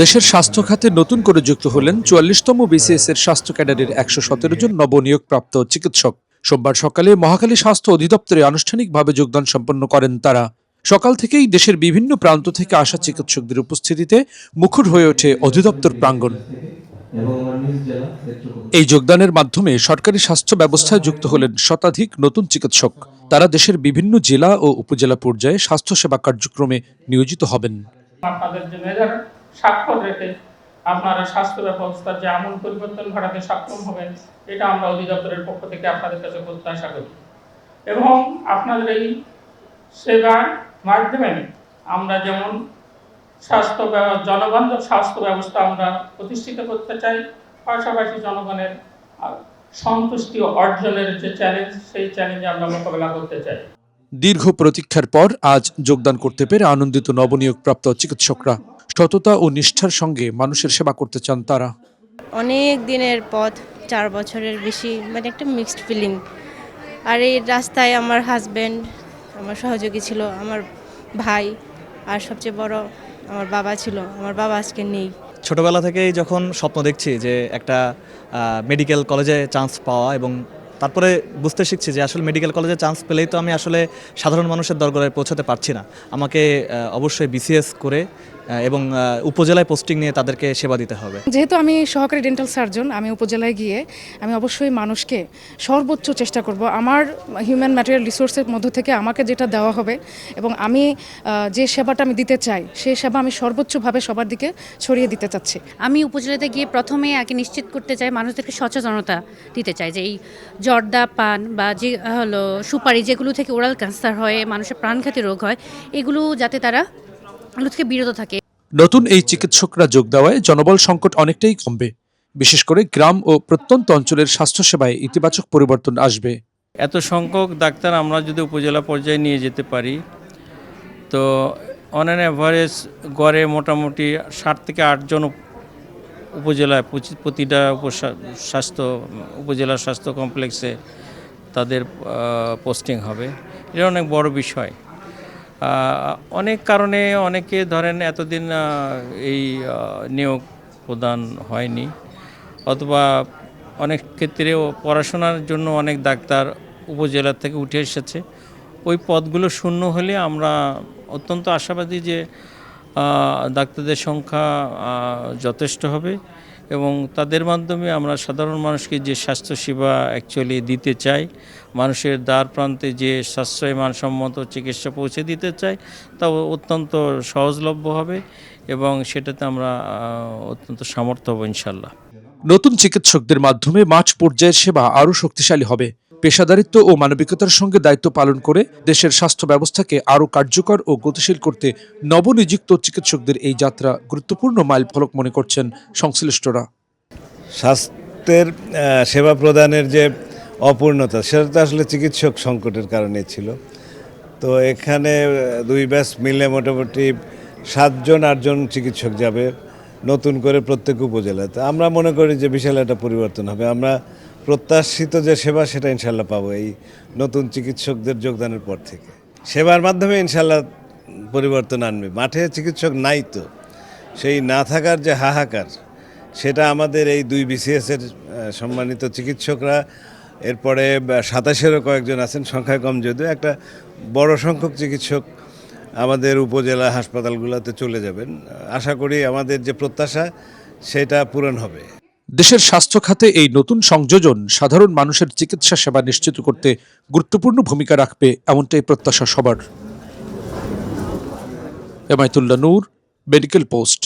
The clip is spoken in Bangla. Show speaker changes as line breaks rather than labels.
দেশের স্বাস্থ্য খাতে নতুন করে যুক্ত হলেন চুয়াল্লিশতম বিসিএস এর স্বাস্থ্য ক্যাডারের একশো সতেরো জন নবনিয়োগপ্রাপ্ত চিকিৎসক। সোমবার সকালে মহাখালী স্বাস্থ্য অধিদপ্তরে আনুষ্ঠানিকভাবে যোগদান সম্পন্ন করেন তারা। সকাল থেকেই দেশের বিভিন্ন প্রান্ত থেকে আসা চিকিৎসকদের উপস্থিতিতে মুখর হয়ে ওঠে অধিদপ্তর প্রাঙ্গণ। এই যোগদানের মাধ্যমে সরকারি স্বাস্থ্য ব্যবস্থায় যুক্ত হলেন শতাধিক নতুন চিকিৎসক। তারা দেশের বিভিন্ন জেলা ও উপজেলা পর্যায়ে স্বাস্থ্যসেবা কার্যক্রমে নিয়োজিত হবেন।
আপনাদের যে মেজার স্বাক্ষর রেখে আপনারা স্বাস্থ্য ব্যবস্থার যে আমূল পরিবর্তন ঘটাতে সক্ষম হবেন এটা আমরা অধিদপ্তরের পক্ষ থেকে আপনাদের কাছে প্রত্যাশা করি। এবং আপনাদের এই সেবার মাধ্যমে আমরা যেমন স্বাস্থ্য জনবান্ধব স্বাস্থ্য ব্যবস্থা আমরা প্রতিষ্ঠিত করতে চাই। পাশাপাশি জনগণের সন্তুষ্টি অর্জনের যে চ্যালেঞ্জ সেই চ্যালেঞ্জে আমরা মোকাবেলা করতে চাই।
দীর্ঘ প্রতীক্ষার পর আজ যোগদান করতে পেরে আনন্দিত নবনিয়োগপ্রাপ্ত চিকিৎসকরা সততা ও নিষ্ঠার সঙ্গে মানুষের সেবা করতে চান তারা।
অনেক দিনের পথ চার বছরের বেশি মানে একটা মিক্সড ফিলিং আর এই রাস্তায় আমার হাজব্যান্ড আমার সহযোগী ছিল আমার ভাই আর সবচেয়ে বড় আমার বাবা ছিল, আমার বাবা আজকে নেই।
ছোটবেলা থেকেই যখন স্বপ্ন দেখছি যে একটা মেডিকেল কলেজে চান্স পাওয়া এবং তারপরে বুঝতে শিখছি যে আসলে মেডিকেল কলেজে চান্স পেলেই তো আমি আসলে সাধারণ মানুষের দরবারে পৌঁছাতে পারছি না। আমাকে অবশ্যই বিসিএস করে এবং উপজেলায় পোস্টিং নিয়ে তাদেরকে সেবা দিতে হবে।
যেহেতু আমি সহকারী ডেন্টাল সার্জন আমি উপজেলায় গিয়ে আমি অবশ্যই মানুষকে সর্বোচ্চ চেষ্টা করব আমার হিউম্যান ম্যাটেরিয়াল রিসোর্সের মধ্য থেকে আমাকে যেটা দেওয়া হবে এবং আমি যে সেবাটা আমি দিতে চাই সেই সেবা আমি সর্বোচ্চভাবে সবার দিকে ছড়িয়ে দিতে চাচ্ছি।
আমি উপজেলাতে গিয়ে প্রথমে আগে নিশ্চিত করতে চাই মানুষদেরকে সচেতনতা দিতে চাই যে এই জর্দা পান বা যে হলো সুপারি যেগুলো থেকে ওরাল ক্যান্সার হয় মানুষের প্রাণঘাতী রোগ হয় এগুলো যাতে তারা এগুলো থেকে বিরত থাকে।
নতুন এই চিকিৎসকরা যোগ দেওয়ায় জনবল সংকট অনেকটাই কমবে। বিশেষ করে গ্রাম ও প্রত্যন্ত অঞ্চলের স্বাস্থ্যসেবায় ইতিবাচক পরিবর্তন আসবে।
এত সংখ্যক ডাক্তার আমরা যদি উপজেলা পর্যায়ে নিয়ে যেতে পারি তো অন অ্যান অ্যাভারেজ গড়ে মোটামুটি ষাট থেকে আটজন উপজেলায় প্রতিটা স্বাস্থ্য উপজেলা স্বাস্থ্য কমপ্লেক্সে তাদের পোস্টিং হবে। এটা অনেক বড় বিষয়। অনেক কারণে অনেকে ধরেন এতদিন এই নিয়োগ প্রদান হয়নি, অথবা অনেক ক্ষেত্রেও পড়াশোনার জন্য অনেক ডাক্তার উপজেলা থেকে উঠে এসেছে। ওই পদগুলো শূন্য হলে আমরা অত্যন্ত আশাবাদী যে ডাক্তারদের সংখ্যা যথেষ্ট হবে। এবং তাদের মাধ্যমে আমরা সাধারণ মানুষকে যে স্বাস্থ্যসেবা অ্যাকচুয়ালি দিতে চাই, মানুষের দ্বার প্রান্তে যে সাশ্রয় মানসম্মত চিকিৎসা পৌঁছে দিতে চাই তা অত্যন্ত সহজলভ্য হবে এবং সেটাতে আমরা অত্যন্ত সামর্থ্য হব ইনশাল্লাহ।
নতুন চিকিৎসকদের মাধ্যমে মাঠ পর্যায়ের সেবা আরও শক্তিশালী হবে। পেশাদারিত্ব ও মানবিকতার সঙ্গে দায়িত্ব পালন করে দেশের স্বাস্থ্য ব্যবস্থাকে আরও কার্যকর ও গতিশীল করতে নবনিযুক্ত চিকিৎসকদের এই যাত্রা গুরুত্বপূর্ণ মাইল ফলক মনে করছেন সংশ্লিষ্টরা।
স্বাস্থ্যের সেবা প্রদানের যে অপূর্ণতা, সেটা তো আসলে চিকিৎসক সংকটের কারণে ছিল। তো এখানে দুই ব্যাস মিলে মোটামুটি সাতজন, আটজন চিকিৎসক যাবে নতুন করে প্রত্যেক উপজেলাতে আমরা মনে করি যে বিশাল একটা পরিবর্তন হবে। আমরা প্রত্যাশিত যে সেবা, সেটা ইনশাল্লাহ পাবো এই নতুন চিকিৎসকদের যোগদানের পর থেকে। সেবার মাধ্যমে ইনশাল্লাহ পরিবর্তন আনবে। মাঠে চিকিৎসক নাই তো। সেই না থাকার যে হাহাকার, সেটা আমাদের এই দুই বিসিএসের সম্মানিত চিকিৎসকরা, এরপরে সাতাশেরও কয়েকজন আছেন, সংখ্যায় কম যদিও। একটা বড় সংখ্যক চিকিৎসক আমাদের উপজেলা হাসপাতালগুলোতে চলে যাবেন। আশা করি আমাদের যে প্রত্যাশা, সেটা পূরণ হবে।
দেশের স্বাস্থ্য খাতে এই নতুন সংযোজন সাধারণ মানুষের চিকিৎসা সেবা নিশ্চিত করতে গুরুত্বপূর্ণ ভূমিকা রাখবে এমনটাই প্রত্যাশা সবার। Emayatullah Noor, medical post.